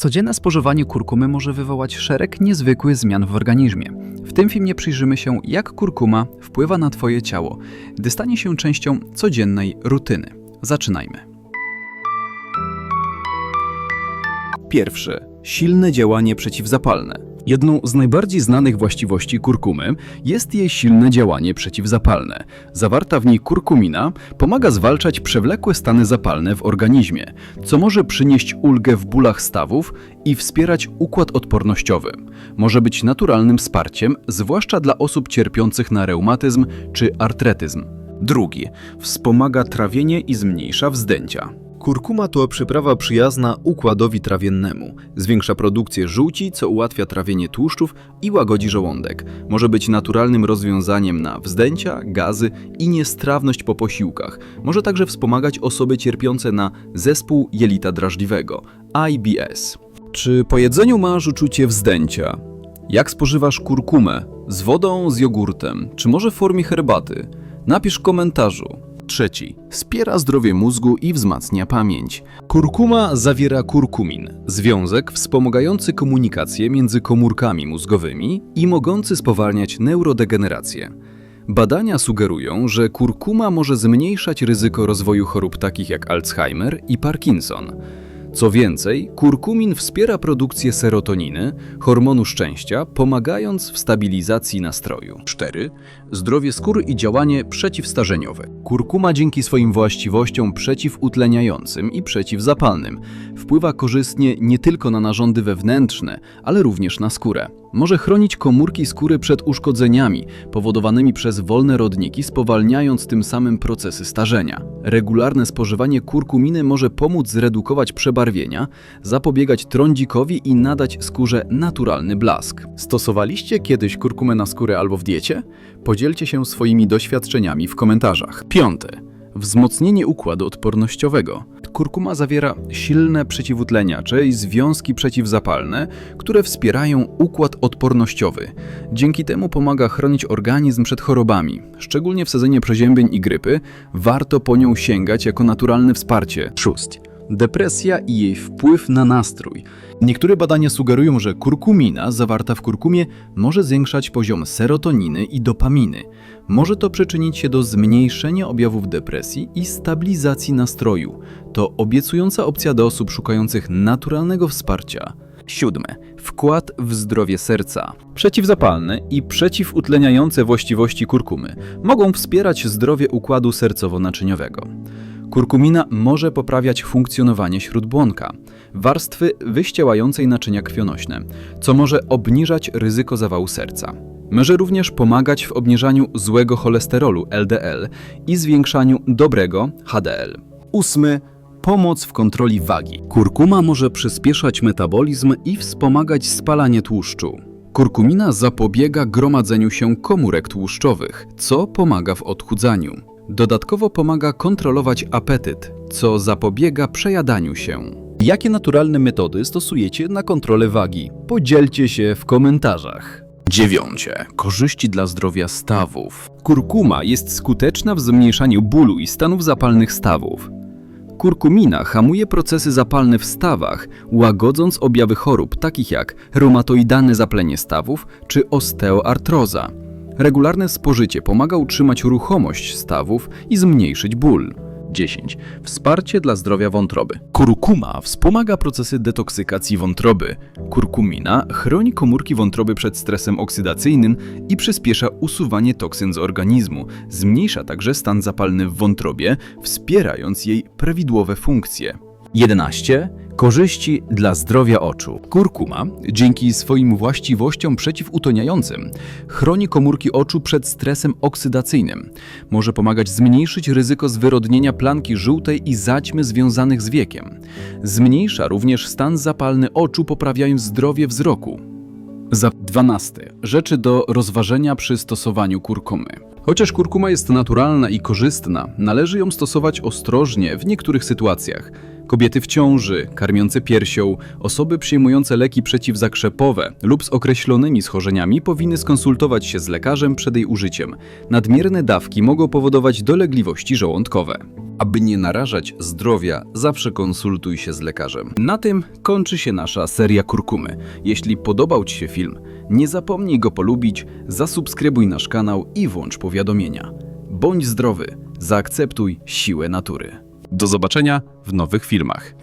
Codzienne spożywanie kurkumy może wywołać szereg niezwykłych zmian w organizmie. W tym filmie przyjrzymy się, jak kurkuma wpływa na Twoje ciało, gdy stanie się częścią codziennej rutyny. Zaczynajmy. Pierwsze. Silne działanie przeciwzapalne. Jedną z najbardziej znanych właściwości kurkumy jest jej silne działanie przeciwzapalne. Zawarta w niej kurkumina pomaga zwalczać przewlekłe stany zapalne w organizmie, co może przynieść ulgę w bólach stawów i wspierać układ odpornościowy. Może być naturalnym wsparciem, zwłaszcza dla osób cierpiących na reumatyzm czy artretyzm. Drugi. Wspomaga trawienie i zmniejsza wzdęcia. Kurkuma to przyprawa przyjazna układowi trawiennemu. Zwiększa produkcję żółci, co ułatwia trawienie tłuszczów i łagodzi żołądek. Może być naturalnym rozwiązaniem na wzdęcia, gazy i niestrawność po posiłkach. Może także wspomagać osoby cierpiące na zespół jelita drażliwego IBS. Czy po jedzeniu masz uczucie wzdęcia? Jak spożywasz kurkumę? Z wodą, z jogurtem, czy może w formie herbaty? Napisz w komentarzu. Trzeci. Wspiera zdrowie mózgu i wzmacnia pamięć. Kurkuma zawiera kurkumin, związek wspomagający komunikację między komórkami mózgowymi i mogący spowalniać neurodegenerację. Badania sugerują, że kurkuma może zmniejszać ryzyko rozwoju chorób takich jak Alzheimer i Parkinson. Co więcej, kurkumin wspiera produkcję serotoniny, hormonu szczęścia, pomagając w stabilizacji nastroju. 4. Zdrowie skóry i działanie przeciwstarzeniowe. Kurkuma dzięki swoim właściwościom przeciwutleniającym i przeciwzapalnym wpływa korzystnie nie tylko na narządy wewnętrzne, ale również na skórę. Może chronić komórki skóry przed uszkodzeniami powodowanymi przez wolne rodniki, spowalniając tym samym procesy starzenia. Regularne spożywanie kurkuminy może pomóc zredukować przebarwienia, zapobiegać trądzikowi i nadać skórze naturalny blask. Stosowaliście kiedyś kurkumę na skórę albo w diecie? Podzielcie się swoimi doświadczeniami w komentarzach. Piąte. Wzmocnienie układu odpornościowego. Kurkuma zawiera silne przeciwutleniacze i związki przeciwzapalne, które wspierają układ odpornościowy. Dzięki temu pomaga chronić organizm przed chorobami. Szczególnie w sezonie przeziębień i grypy warto po nią sięgać jako naturalne wsparcie. Szóst. Depresja i jej wpływ na nastrój. Niektóre badania sugerują, że kurkumina zawarta w kurkumie może zwiększać poziom serotoniny i dopaminy. Może to przyczynić się do zmniejszenia objawów depresji i stabilizacji nastroju. To obiecująca opcja dla osób szukających naturalnego wsparcia. Siódme. Wkład w zdrowie serca. Przeciwzapalne i przeciwutleniające właściwości kurkumy mogą wspierać zdrowie układu sercowo-naczyniowego. Kurkumina może poprawiać funkcjonowanie śródbłonka, warstwy wyściełającej naczynia krwionośne, co może obniżać ryzyko zawału serca. Może również pomagać w obniżaniu złego cholesterolu LDL i zwiększaniu dobrego HDL. Ósmy. Pomoc w kontroli wagi. Kurkuma może przyspieszać metabolizm i wspomagać spalanie tłuszczu. Kurkumina zapobiega gromadzeniu się komórek tłuszczowych, co pomaga w odchudzaniu. Dodatkowo pomaga kontrolować apetyt, co zapobiega przejadaniu się. Jakie naturalne metody stosujecie na kontrolę wagi? Podzielcie się w komentarzach. Dziewiącie. Korzyści dla zdrowia stawów. Kurkuma jest skuteczna w zmniejszaniu bólu i stanów zapalnych stawów. Kurkumina hamuje procesy zapalne w stawach, łagodząc objawy chorób takich jak reumatoidalne zaplenie stawów czy osteoartroza. Regularne spożycie pomaga utrzymać ruchomość stawów i zmniejszyć ból. 10. Wsparcie dla zdrowia wątroby. Kurkuma wspomaga procesy detoksykacji wątroby. Kurkumina chroni komórki wątroby przed stresem oksydacyjnym i przyspiesza usuwanie toksyn z organizmu. Zmniejsza także stan zapalny w wątrobie, wspierając jej prawidłowe funkcje. 11. Korzyści dla zdrowia oczu. Kurkuma, dzięki swoim właściwościom przeciwutoniającym, chroni komórki oczu przed stresem oksydacyjnym. Może pomagać zmniejszyć ryzyko zwyrodnienia planki żółtej i zaćmy związanych z wiekiem. Zmniejsza również stan zapalny oczu, poprawiając zdrowie wzroku. Za 12. Rzeczy do rozważenia przy stosowaniu kurkumy. Chociaż kurkuma jest naturalna i korzystna, należy ją stosować ostrożnie w niektórych sytuacjach. Kobiety w ciąży, karmiące piersią, osoby przyjmujące leki przeciwzakrzepowe lub z określonymi schorzeniami powinny skonsultować się z lekarzem przed jej użyciem. Nadmierne dawki mogą powodować dolegliwości żołądkowe. Aby nie narażać zdrowia, zawsze konsultuj się z lekarzem. Na tym kończy się nasza seria kurkumy. Jeśli podobał Ci się film, nie zapomnij go polubić, zasubskrybuj nasz kanał i włącz powiadomienia. Bądź zdrowy, zaakceptuj siłę natury. Do zobaczenia w nowych filmach.